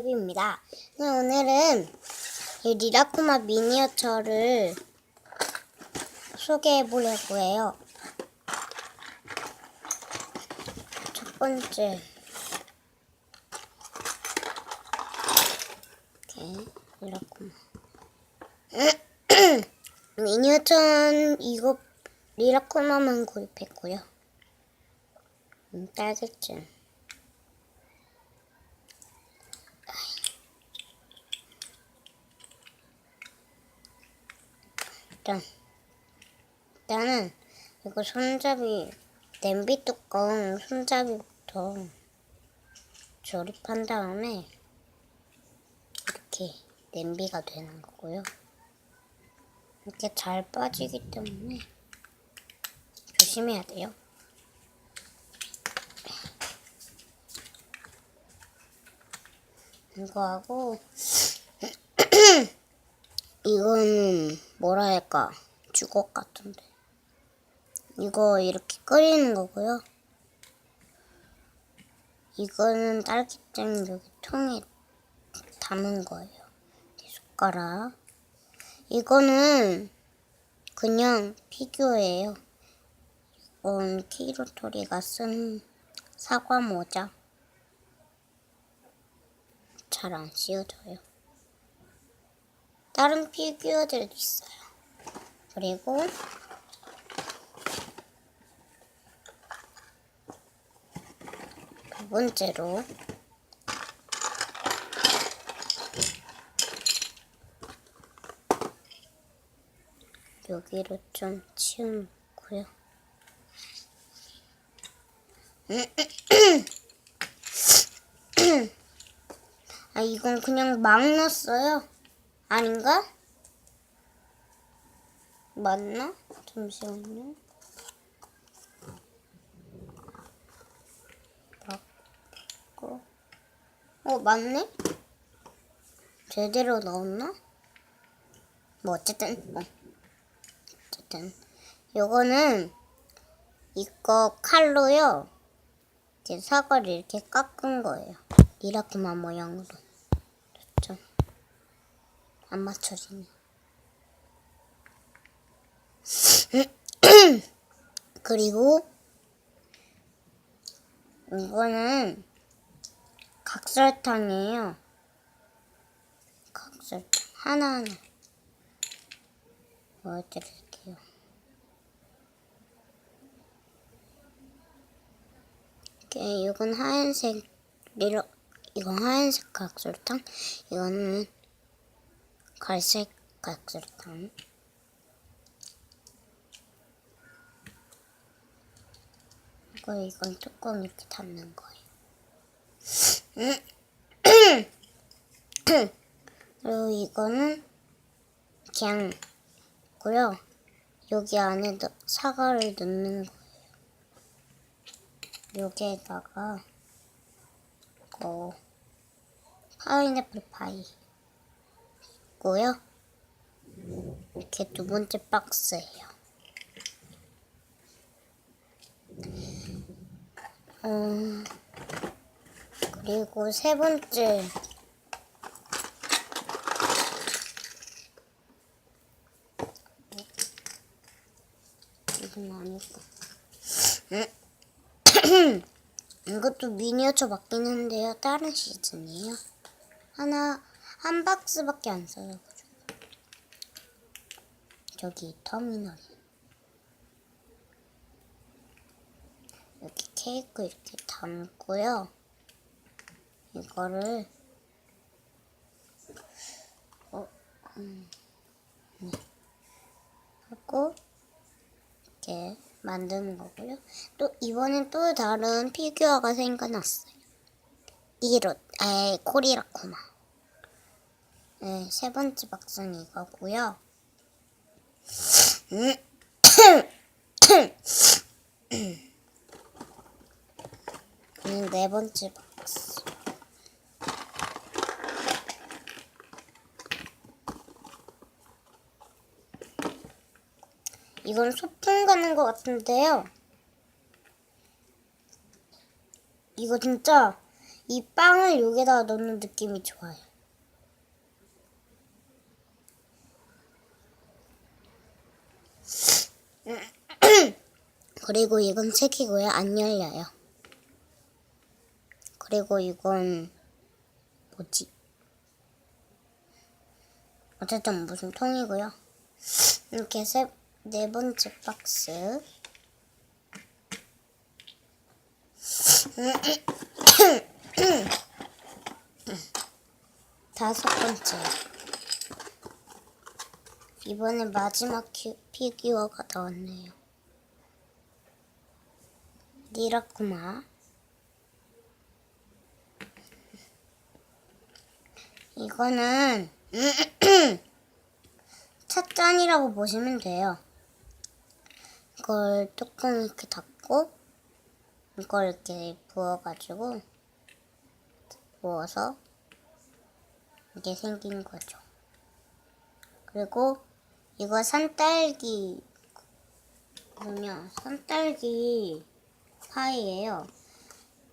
입니다. 네, 오늘은 이 리라쿠마 미니어처를 소개해 보려고 해요. 첫 번째 이렇게 리라쿠마 미니어처는 이거 리라쿠마만 구입했고요. 음, 딸기잼 일단 일단은 이거 손잡이 냄비 뚜껑 손잡이부터 조립한 다음에 이렇게 냄비가 되는 거고요. 이렇게 잘 빠지기 때문에 조심해야 돼요. 이거 하고 이거는 뭐라 할까? 주걱 같은데. 이거 이렇게 끓이는 거고요. 이거는 딸기잼 여기 통에 담은 거예요. 이 숟가락. 이거는 그냥 피규어예요. 이건 키로토리가 쓴 사과 모자. 잘 안 씌워져요 다른 피규어들도 있어요. 그리고 두 번째로 여기로 좀 치우고요. 아 이건 그냥 막 넣었어요. 아닌가? 맞나? 잠시만요. 바꿔. 어, 맞네? 제대로 넣었나? 뭐, 어쨌든, 뭐. 어쨌든. 요거는, 이거 칼로요. 이렇게 사과를 이렇게 깎은 거예요. 이라쿠마 모양으로. 안 맞춰지네. 그리고 이거는 각설탕이에요. 각설탕 하나하나 보여드릴게요. 이건 하얀색 이건 하얀색 각설탕 이거는 갈색 각설탕 이거 이건 뚜껑 이렇게 닫는 거예요. 그리고 이거는 그냥 고요. 여기 안에 넣- 사과를 넣는 거예요. 여기에다가 이거 파인애플 파이 있고요. 이렇게 두 번째 박스예요. 음, 그리고 세 번째 이건 아니고 이것도 미니어처 맞긴 한데요. 다른 시즌이에요. 하나 한 박스밖에 안 써가지고 저기 터미널 이렇게 케이크 이렇게 담고요. 이거를 어, 음, 네. 하고 이렇게 만드는 거고요. 또 이번엔 또 다른 피규어가 생겨났어요. 이로, 에 코리라쿠마. 네, 세 번째 박스는 이거고요. 네 번째 박스. 이건 소풍 가는 것 같은데요. 이거 진짜 이 빵을 여기다가 넣는 느낌이 좋아요. 그리고 이건 책이고요. 안 열려요. 그리고 이건 뭐지? 어쨌든 무슨 통이고요. 이렇게 세, 네 번째 박스. 다섯 번째. 이번에 마지막 큐- 피규어가 나왔네요. 니라쿠마. 이거는 찻잔이라고 보시면 돼요. 이걸 뚜껑 이렇게 닫고 이걸 이렇게 부어가지고 부어서 이게 생긴 거죠. 그리고 이거 산딸기 뭐냐 산딸기 파이예요.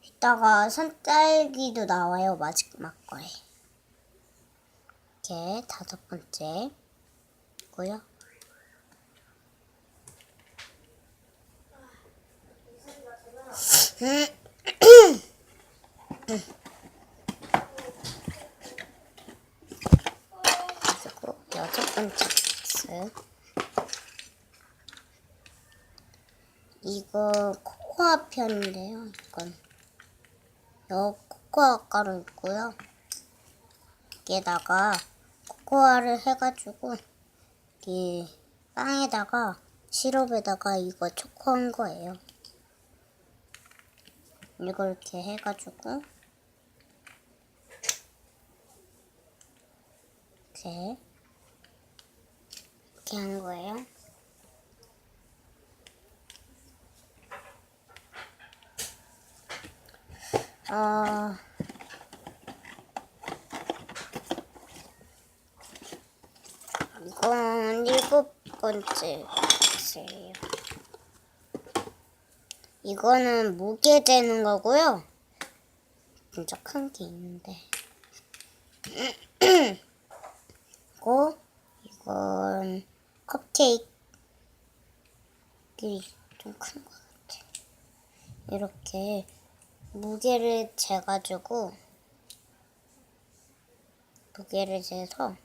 이따가 산딸기도 나와요 마지막 거에. 이렇게 다섯 번째 고요. 그리고 여섯 번째 박스. 이거 코코아 편인데요. 이건 여 코코아 가루 있고요. 여기에다가 코코아를 해가지고 이 빵에다가 시럽에다가 이거 초코한 거예요. 이걸 이렇게 해가지고 이렇게 이렇게 하는 거예요. 어, 이건 일곱 번째 박스예요. 이거는 무게 재는 거고요. 진짜 큰 게 있는데. 그리고 이건 컵케이크 좀 큰 것 같아. 이렇게 무게를 재가지고 무게를 재서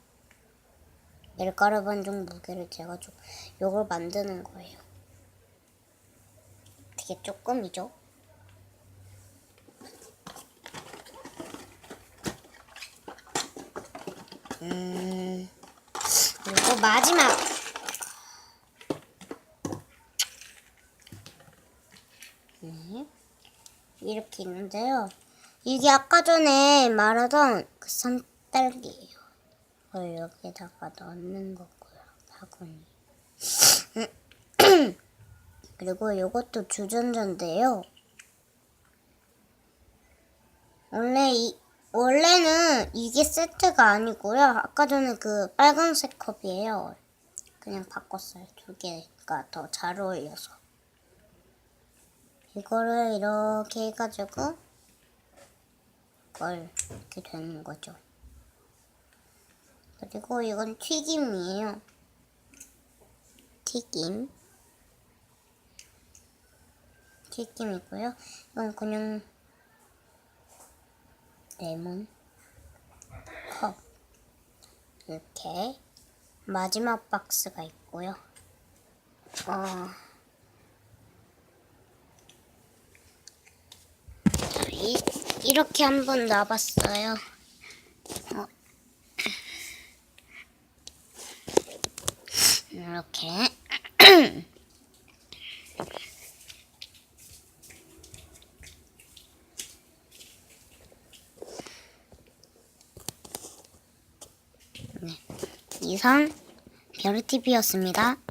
밀가루 반죽 무게를 재가지고 요걸 만드는 거예요. 되게 조금이죠? 음, 그리고 마지막! 네, 이렇게 있는데요. 이게 아까 전에 말하던 그 산딸기예요. 이걸 여기다가 넣는 거고요. 바구니. 그리고 이것도 주전자인데요. 원래 이 원래는 이게 세트가 아니고요. 아까 전에 그 빨간색 컵이에요. 그냥 바꿨어요. 두 개가 더 잘 어울려서. 이거를 이렇게 해가지고 이걸 이렇게 되는 거죠. 그리고 이건 튀김이에요. 튀김. 튀김이고요. 이건 그냥 레몬 컵 이렇게 마지막 박스가 있고요. 어, 이, 이렇게 한번 놔봤어요. 어. 이렇게 이상 별TV였습니다.